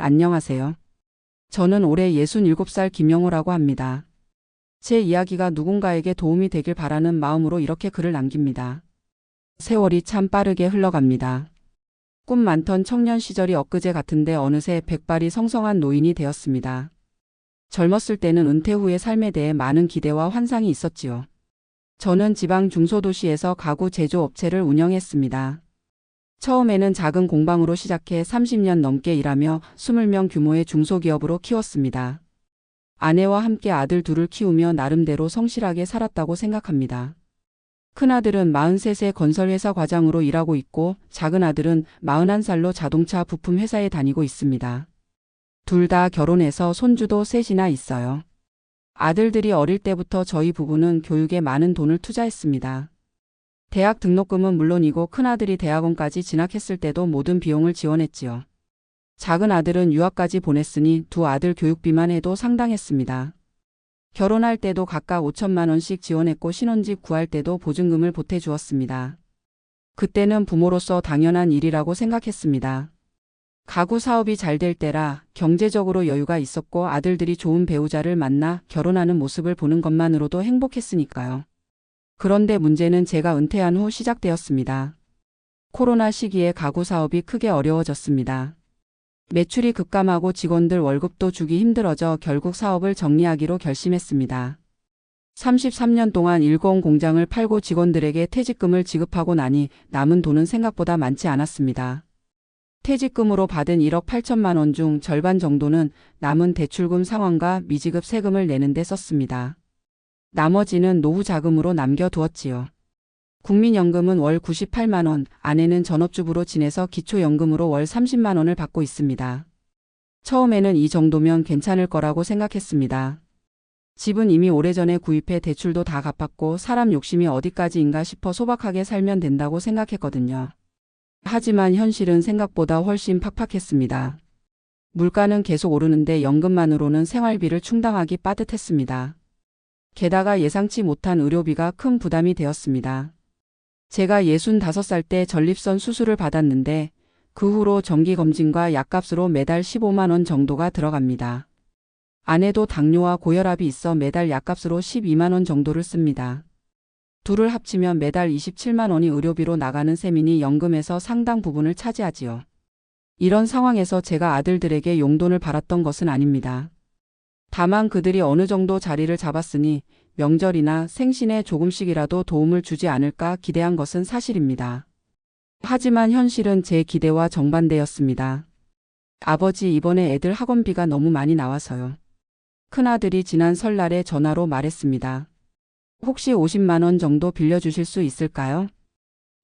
안녕하세요. 저는 올해 67살 김영호라고 합니다. 제 이야기가 누군가에게 도움이 되길 바라는 마음으로 이렇게 글을 남깁니다. 세월이 참 빠르게 흘러갑니다. 꿈 많던 청년 시절이 엊그제 같은데 어느새 백발이 성성한 노인이 되었습니다. 젊었을 때는 은퇴 후의 삶에 대해 많은 기대와 환상이 있었지요. 저는 지방 중소도시에서 가구 제조업체를 운영했습니다. 처음에는 작은 공방으로 시작해 30년 넘게 일하며 20명 규모의 중소기업으로 키웠습니다. 아내와 함께 아들 둘을 키우며 나름대로 성실하게 살았다고 생각합니다. 큰아들은 43세 건설회사 과장으로 일하고 있고 작은 아들은 41살로 자동차 부품 회사에 다니고 있습니다. 둘 다 결혼해서 손주도 셋이나 있어요. 아들들이 어릴 때부터 저희 부부는 교육에 많은 돈을 투자했습니다. 대학 등록금은 물론이고 큰아들이 대학원까지 진학했을 때도 모든 비용을 지원했지요. 작은 아들은 유학까지 보냈으니 두 아들 교육비만 해도 상당했습니다. 결혼할 때도 각각 5천만 원씩 지원했고 신혼집 구할 때도 보증금을 보태주었습니다. 그때는 부모로서 당연한 일이라고 생각했습니다. 가구 사업이 잘 될 때라 경제적으로 여유가 있었고 아들들이 좋은 배우자를 만나 결혼하는 모습을 보는 것만으로도 행복했으니까요. 그런데 문제는 제가 은퇴한 후 시작되었습니다. 코로나 시기에 가구 사업이 크게 어려워졌습니다. 매출이 급감하고 직원들 월급도 주기 힘들어져 결국 사업을 정리하기로 결심했습니다. 33년 동안 일공 공장을 팔고 직원들에게 퇴직금을 지급하고 나니 남은 돈은 생각보다 많지 않았습니다. 퇴직금으로 받은 1억 8천만 원 중 절반 정도는 남은 대출금 상환과 미지급 세금을 내는 데 썼습니다. 나머지는 노후 자금으로 남겨두었지요. 국민연금은 월 98만 원, 아내는 전업주부로 지내서 기초연금으로 월 30만 원을 받고 있습니다. 처음에는 이 정도면 괜찮을 거라고 생각했습니다. 집은 이미 오래전에 구입해 대출도 다 갚았고 사람 욕심이 어디까지인가 싶어 소박하게 살면 된다고 생각했거든요. 하지만 현실은 생각보다 훨씬 팍팍했습니다. 물가는 계속 오르는데 연금만으로는 생활비를 충당하기 빠듯했습니다. 게다가 예상치 못한 의료비가 큰 부담이 되었습니다. 제가 65살 때 전립선 수술을 받았는데 그 후로 정기검진과 약값으로 매달 15만 원 정도가 들어갑니다. 아내도 당뇨와 고혈압이 있어 매달 약값으로 12만 원 정도를 씁니다. 둘을 합치면 매달 27만 원이 의료비로 나가는 셈이니 연금에서 상당 부분을 차지하지요. 이런 상황에서 제가 아들들에게 용돈을 바랐던 것은 아닙니다. 다만 그들이 어느 정도 자리를 잡았으니 명절이나 생신에 조금씩이라도 도움을 주지 않을까 기대한 것은 사실입니다. 하지만 현실은 제 기대와 정반대였습니다. 아버지 이번에 애들 학원비가 너무 많이 나와서요. 큰아들이 지난 설날에 전화로 말했습니다. 혹시 50만 원 정도 빌려주실 수 있을까요?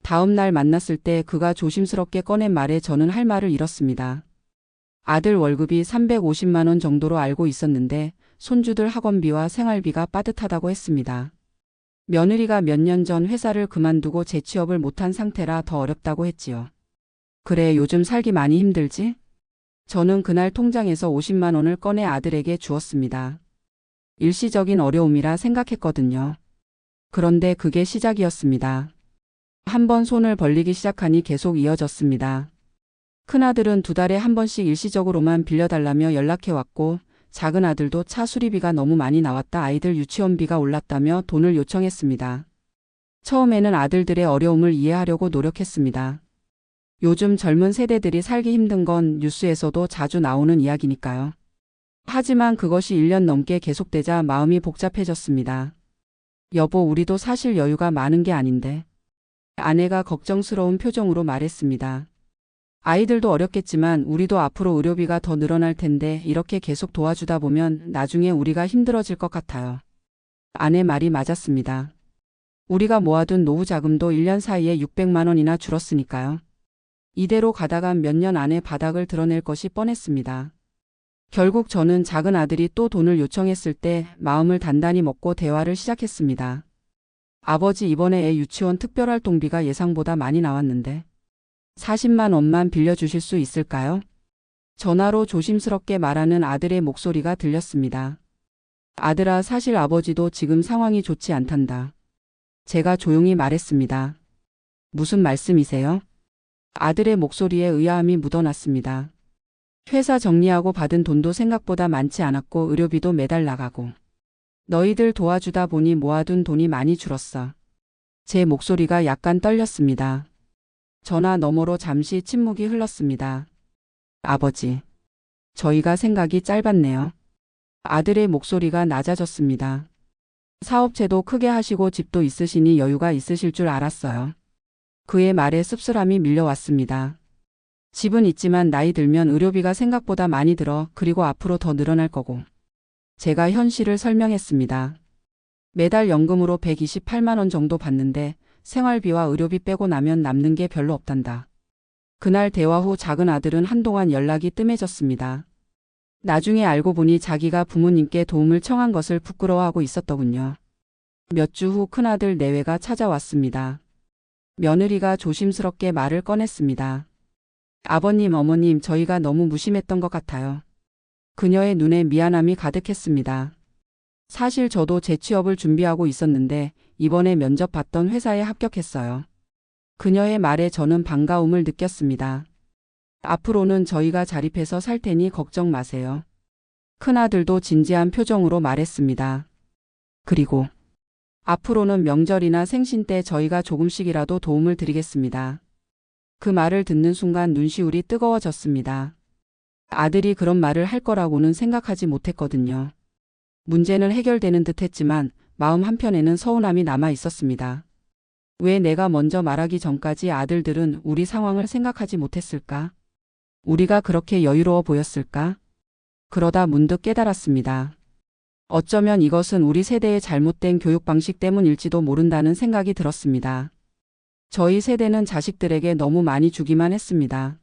다음 날 만났을 때 그가 조심스럽게 꺼낸 말에 저는 할 말을 잃었습니다. 아들 월급이 350만 원 정도로 알고 있었는데 손주들 학원비와 생활비가 빠듯하다고 했습니다. 며느리가 몇 년 전 회사를 그만두고 재취업을 못한 상태라 더 어렵다고 했지요. 그래 요즘 살기 많이 힘들지? 저는 그날 통장에서 50만 원을 꺼내 아들에게 주었습니다. 일시적인 어려움이라 생각했거든요. 그런데 그게 시작이었습니다. 한번 손을 벌리기 시작하니 계속 이어졌습니다. 큰아들은 두 달에 한 번씩 일시적으로만 빌려달라며 연락해왔고 작은 아들도 차 수리비가 너무 많이 나왔다 아이들 유치원비가 올랐다며 돈을 요청했습니다. 처음에는 아들들의 어려움을 이해하려고 노력했습니다. 요즘 젊은 세대들이 살기 힘든 건 뉴스에서도 자주 나오는 이야기니까요. 하지만 그것이 1년 넘게 계속되자 마음이 복잡해졌습니다. 여보, 우리도 사실 여유가 많은 게 아닌데. 아내가 걱정스러운 표정으로 말했습니다. 아이들도 어렵겠지만 우리도 앞으로 의료비가 더 늘어날 텐데 이렇게 계속 도와주다 보면 나중에 우리가 힘들어질 것 같아요. 아내 말이 맞았습니다. 우리가 모아둔 노후 자금도 1년 사이에 600만 원이나 줄었으니까요. 이대로 가다간 몇 년 안에 바닥을 드러낼 것이 뻔했습니다. 결국 저는 작은 아들이 또 돈을 요청했을 때 마음을 단단히 먹고 대화를 시작했습니다. 아버지 이번에 애 유치원 특별활동비가 예상보다 많이 나왔는데 40만 원만 빌려주실 수 있을까요? 전화로 조심스럽게 말하는 아들의 목소리가 들렸습니다. 아들아 사실 아버지도 지금 상황이 좋지 않단다. 제가 조용히 말했습니다. 무슨 말씀이세요? 아들의 목소리에 의아함이 묻어났습니다. 회사 정리하고 받은 돈도 생각보다 많지 않았고 의료비도 매달 나가고. 너희들 도와주다 보니 모아둔 돈이 많이 줄었어. 제 목소리가 약간 떨렸습니다. 전화 너머로 잠시 침묵이 흘렀습니다. 아버지. 저희가 생각이 짧았네요. 아들의 목소리가 낮아졌습니다. 사업체도 크게 하시고 집도 있으시니 여유가 있으실 줄 알았어요. 그의 말에 씁쓸함이 밀려왔습니다. 집은 있지만 나이 들면 의료비가 생각보다 많이 들어 그리고 앞으로 더 늘어날 거고. 제가 현실을 설명했습니다. 매달 연금으로 128만 원 정도 받는데 생활비와 의료비 빼고 나면 남는 게 별로 없단다. 그날 대화 후 작은 아들은 한동안 연락이 뜸해졌습니다. 나중에 알고 보니 자기가 부모님께 도움을 청한 것을 부끄러워하고 있었더군요. 몇 주 후 큰아들 내외가 찾아왔습니다. 며느리가 조심스럽게 말을 꺼냈습니다. 아버님, 어머님, 저희가 너무 무심했던 것 같아요. 그녀의 눈에 미안함이 가득했습니다. 사실 저도 재취업을 준비하고 있었는데 이번에 면접 봤던 회사에 합격했어요. 그녀의 말에 저는 반가움을 느꼈습니다. 앞으로는 저희가 자립해서 살 테니 걱정 마세요. 큰아들도 진지한 표정으로 말했습니다. 그리고 앞으로는 명절이나 생신 때 저희가 조금씩이라도 도움을 드리겠습니다. 그 말을 듣는 순간 눈시울이 뜨거워졌습니다. 아들이 그런 말을 할 거라고는 생각하지 못했거든요. 문제는 해결되는 듯 했지만 마음 한편에는 서운함이 남아 있었습니다. 왜 내가 먼저 말하기 전까지 아들들은 우리 상황을 생각하지 못했을까? 우리가 그렇게 여유로워 보였을까? 그러다 문득 깨달았습니다. 어쩌면 이것은 우리 세대의 잘못된 교육 방식 때문일지도 모른다는 생각이 들었습니다. 저희 세대는 자식들에게 너무 많이 주기만 했습니다.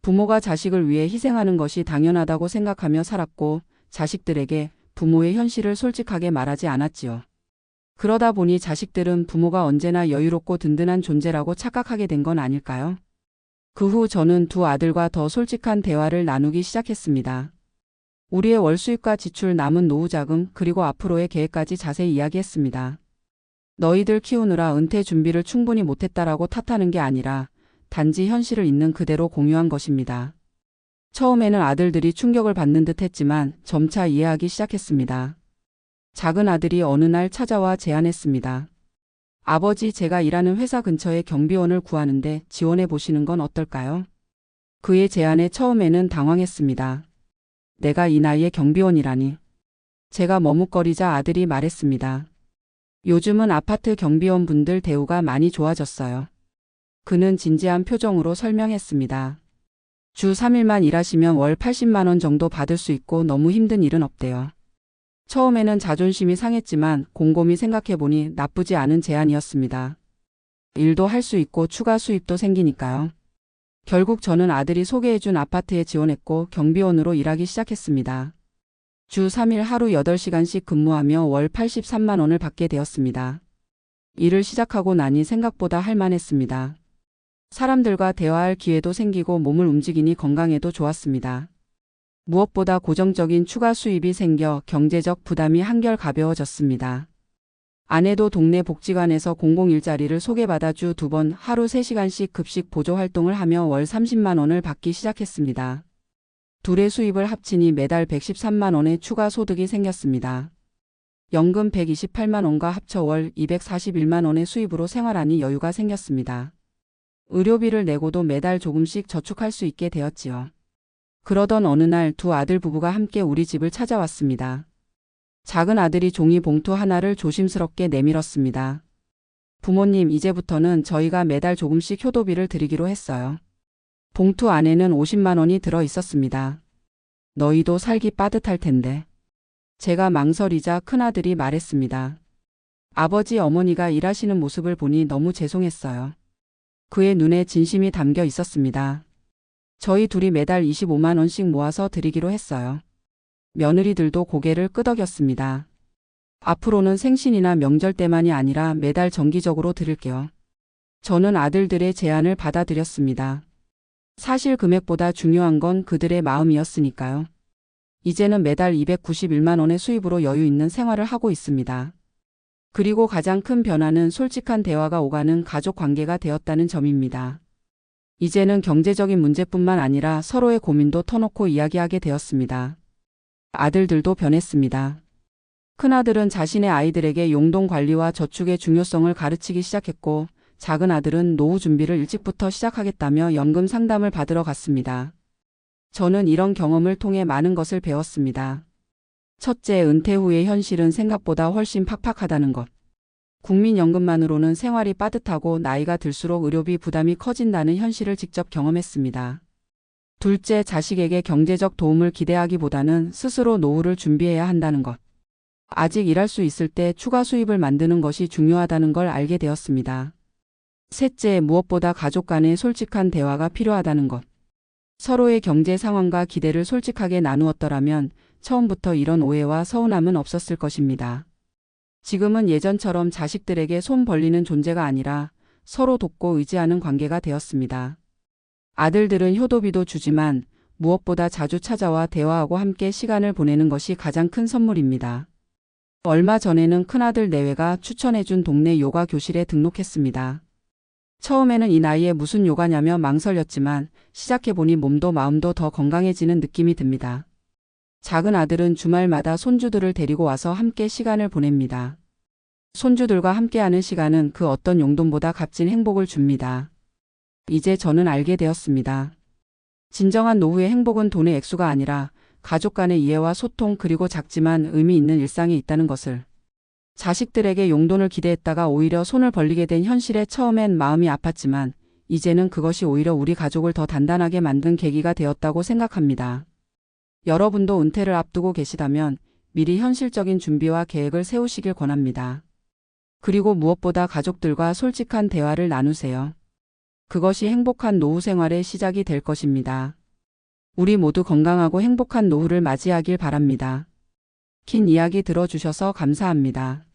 부모가 자식을 위해 희생하는 것이 당연하다고 생각하며 살았고 자식들에게 부모의 현실을 솔직하게 말하지 않았지요. 그러다 보니 자식들은 부모가 언제나 여유롭고 든든한 존재라고 착각하게 된 건 아닐까요? 그 후 저는 두 아들과 더 솔직한 대화를 나누기 시작했습니다. 우리의 월 수입과 지출 남은 노후 자금 그리고 앞으로의 계획까지 자세히 이야기했습니다. 너희들 키우느라 은퇴 준비를 충분히 못했다라고 탓하는 게 아니라 단지 현실을 있는 그대로 공유한 것입니다. 처음에는 아들들이 충격을 받는 듯 했지만 점차 이해하기 시작했습니다. 작은 아들이 어느 날 찾아와 제안했습니다. 아버지, 제가 일하는 회사 근처에 경비원을 구하는데 지원해 보시는 건 어떨까요? 그의 제안에 처음에는 당황했습니다. 내가 이 나이에 경비원이라니. 제가 머뭇거리자 아들이 말했습니다. 요즘은 아파트 경비원 분들 대우가 많이 좋아졌어요. 그는 진지한 표정으로 설명했습니다. 주 3일만 일하시면 월 80만 원 정도 받을 수 있고 너무 힘든 일은 없대요. 처음에는 자존심이 상했지만 곰곰이 생각해보니 나쁘지 않은 제안이었습니다. 일도 할 수 있고 추가 수입도 생기니까요. 결국 저는 아들이 소개해준 아파트에 지원했고 경비원으로 일하기 시작했습니다. 주 3일 하루 8시간씩 근무하며 월 83만 원을 받게 되었습니다. 일을 시작하고 나니 생각보다 할만했습니다. 사람들과 대화할 기회도 생기고 몸을 움직이니 건강에도 좋았습니다. 무엇보다 고정적인 추가 수입이 생겨 경제적 부담이 한결 가벼워졌습니다. 아내도 동네 복지관에서 공공 일자리를 소개받아 주 두 번 하루 3시간씩 급식 보조 활동을 하며 월 30만 원을 받기 시작했습니다. 둘의 수입을 합치니 매달 113만 원의 추가 소득이 생겼습니다. 연금 128만 원과 합쳐 월 241만 원의 수입으로 생활하니 여유가 생겼습니다. 의료비를 내고도 매달 조금씩 저축할 수 있게 되었지요. 그러던 어느 날 두 아들 부부가 함께 우리 집을 찾아왔습니다. 작은 아들이 종이 봉투 하나를 조심스럽게 내밀었습니다. 부모님, 이제부터는 저희가 매달 조금씩 효도비를 드리기로 했어요. 봉투 안에는 50만 원이 들어 있었습니다. 너희도 살기 빠듯할 텐데. 제가 망설이자 큰아들이 말했습니다. 아버지 어머니가 일하시는 모습을 보니 너무 죄송했어요. 그의 눈에 진심이 담겨 있었습니다. 저희 둘이 매달 25만 원씩 모아서 드리기로 했어요. 며느리들도 고개를 끄덕였습니다. 앞으로는 생신이나 명절 때만이 아니라 매달 정기적으로 드릴게요. 저는 아들들의 제안을 받아들였습니다. 사실 금액보다 중요한 건 그들의 마음이었으니까요. 이제는 매달 291만 원의 수입으로 여유 있는 생활을 하고 있습니다. 그리고 가장 큰 변화는 솔직한 대화가 오가는 가족 관계가 되었다는 점입니다. 이제는 경제적인 문제뿐만 아니라 서로의 고민도 터놓고 이야기하게 되었습니다. 아들들도 변했습니다. 큰아들은 자신의 아이들에게 용돈 관리와 저축의 중요성을 가르치기 시작했고, 작은 아들은 노후 준비를 일찍부터 시작하겠다며 연금 상담을 받으러 갔습니다. 저는 이런 경험을 통해 많은 것을 배웠습니다. 첫째, 은퇴 후의 현실은 생각보다 훨씬 팍팍하다는 것. 국민연금만으로는 생활이 빠듯하고 나이가 들수록 의료비 부담이 커진다는 현실을 직접 경험했습니다. 둘째, 자식에게 경제적 도움을 기대하기보다는 스스로 노후를 준비해야 한다는 것. 아직 일할 수 있을 때 추가 수입을 만드는 것이 중요하다는 걸 알게 되었습니다. 셋째, 무엇보다 가족 간의 솔직한 대화가 필요하다는 것. 서로의 경제 상황과 기대를 솔직하게 나누었더라면 처음부터 이런 오해와 서운함은 없었을 것입니다. 지금은 예전처럼 자식들에게 손 벌리는 존재가 아니라 서로 돕고 의지하는 관계가 되었습니다. 아들들은 효도비도 주지만 무엇보다 자주 찾아와 대화하고 함께 시간을 보내는 것이 가장 큰 선물입니다. 얼마 전에는 큰아들 내외가 추천해준 동네 요가 교실에 등록했습니다. 처음에는 이 나이에 무슨 요가냐며 망설였지만 시작해보니 몸도 마음도 더 건강해지는 느낌이 듭니다. 작은 아들은 주말마다 손주들을 데리고 와서 함께 시간을 보냅니다. 손주들과 함께하는 시간은 그 어떤 용돈보다 값진 행복을 줍니다. 이제 저는 알게 되었습니다. 진정한 노후의 행복은 돈의 액수가 아니라 가족 간의 이해와 소통 그리고 작지만 의미 있는 일상에 있다는 것을. 자식들에게 용돈을 기대했다가 오히려 손을 벌리게 된 현실에 처음엔 마음이 아팠지만 이제는 그것이 오히려 우리 가족을 더 단단하게 만든 계기가 되었다고 생각합니다. 여러분도 은퇴를 앞두고 계시다면 미리 현실적인 준비와 계획을 세우시길 권합니다. 그리고 무엇보다 가족들과 솔직한 대화를 나누세요. 그것이 행복한 노후 생활의 시작이 될 것입니다. 우리 모두 건강하고 행복한 노후를 맞이하길 바랍니다. 긴 이야기 들어주셔서 감사합니다.